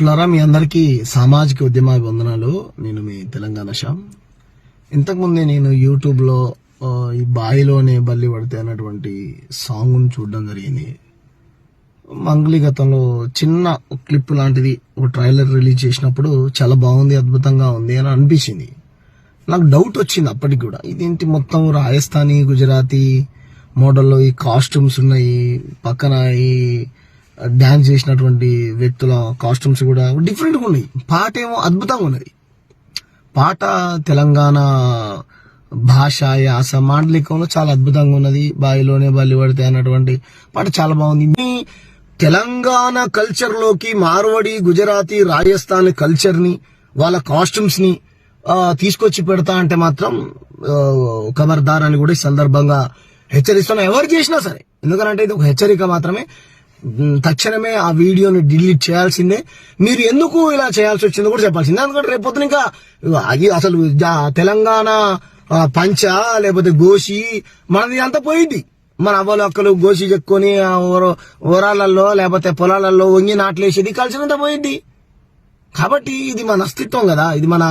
మిత్రులారా మీ అందరికీ సామాజిక ఉద్యమ వందనాలు నేను మీ తెలంగాణ శ్యామ్. ఇంతకుముందే నేను యూట్యూబ్లో ఈ బాయిలోనే బల్లి పడితే అన్నటువంటి సాంగ్ను చూడడం జరిగింది. మంగ్లీ గతంలో చిన్న క్లిప్ లాంటిది ఒక ట్రైలర్ రిలీజ్ చేసినప్పుడు చాలా బాగుంది అద్భుతంగా ఉంది అని అనిపించింది. నాకు డౌట్ వచ్చింది అప్పటికి కూడా. ఇదేంటి మొత్తం రాజస్థానీ గుజరాతీ మోడల్లో ఈ కాస్ట్యూమ్స్ ఉన్నాయి పక్కన ఈ డాన్స్ చేసినటువంటి వ్యక్తుల కాస్ట్యూమ్స్ కూడా డిఫరెంట్గా ఉన్నాయి. పాట ఏమో అద్భుతంగా ఉన్నది. పాట తెలంగాణ భాష యాస మాండలికంలో చాలా అద్భుతంగా ఉన్నది. బావిలోనే బలి పడితే అన్నటువంటి పాట చాలా బాగుంది. తెలంగాణ కల్చర్లోకి మార్వడి గుజరాతీ రాజస్థాన్ కల్చర్ని వాళ్ళ కాస్ట్యూమ్స్ని తీసుకొచ్చి పెడతా అంటే మాత్రం ఆ, ఖబర్దార్ అని కూడా ఈ సందర్భంగా హెచ్చరిస్తున్నా. ఎవరు చేసినా సరే. ఎందుకంటే ఇది ఒక హెచ్చరిక మాత్రమే. తక్షణమే ఆ వీడియోని డిలీట్ చేయాల్సిందే. మీరు ఎందుకు ఇలా చేయాల్సి వచ్చిందో కూడా చెప్పాల్సిందే. ఎందుకంటే రేపు ఇంకా అది అసలు తెలంగాణ పంచ లేకపోతే గోషి మనది అంతా పోయింది. మన అవ్వలు అక్కలు గోషి చెక్కుని ఊరాలలో లేకపోతే పొలాలలో వంగి నాట్లేసేది కలిసినంత పోయింది. కాబట్టి ఇది మన అస్తిత్వం కదా. ఇది మన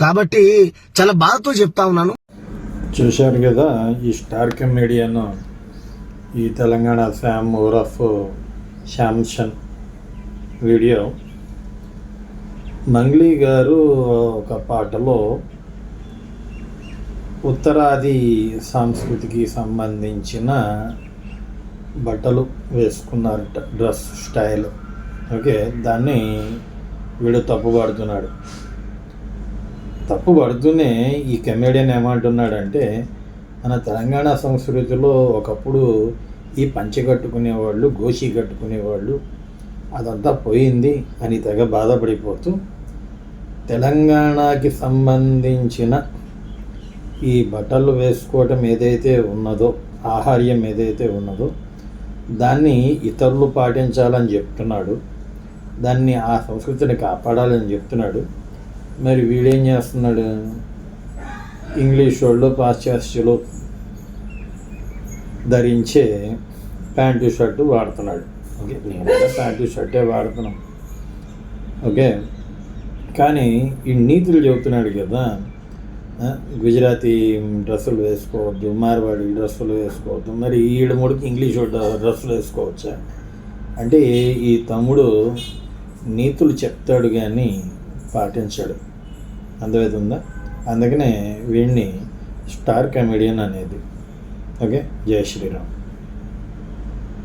కాబట్టి చాలా బాధతో చెప్తా ఉన్నాను. చూశారు కదా ఈ స్టార్ కమెడియన్ ఈ తెలంగాణ శామ్ ఓరఫ్ శాంసన్ వీడియో. మంగ్లీ గారు ఒక పాటలో ఉత్తరాది సంస్కృతికి సంబంధించిన బట్టలు వేసుకున్నారట డ్రెస్ స్టైల్. ఓకే దాన్ని వీడు తప్పుపడుతున్నాడు తప్పుపడుతూనే ఈ కమెడియన్ ఏమంటున్నాడంటే మన తెలంగాణ సంస్కృతిలో ఒకప్పుడు ఈ పంచె కట్టుకునేవాళ్ళు గోషి కట్టుకునేవాళ్ళు అదంతా పోయింది అని తెగ బాధపడిపోతూ తెలంగాణకి సంబంధించిన ఈ బట్టలు వేసుకోవటం ఏదైతే ఉన్నదో ఆహార్యం ఏదైతే ఉన్నదో దాన్ని ఇతరులు పాటించాలని చెప్తున్నాడు. దాన్ని ఆ సంస్కృతిని కాపాడాలని చెప్తున్నాడు. మరి వీడేం చేస్తున్నాడు? ఇంగ్లీష్ వాళ్ళు పాశ్చాత్యులు ధరించే ప్యాంటు షర్టు వాడుతున్నాడు. ఓకే నేను కూడా ప్యాంటు షర్టే వాడుతున్నాం. ఓకే కానీ ఈ నీతులు చెబుతున్నాడు కదా గుజరాతీ డ్రెస్సులు వేసుకోవద్దు మార్వాడి డ్రెస్సులు వేసుకోవద్దు మరి ఈడ ముడికి ఇంగ్లీష్ డ్రెస్సులు వేసుకోవచ్చా? అంటే ఈ తమ్ముడు నీతులు చెప్తాడు కానీ పాటించాడు. అందవేది అందుకనే వీడిని స్టార్ కమెడియన్ అనేది. ఓకే? జై శ్రీరామ్.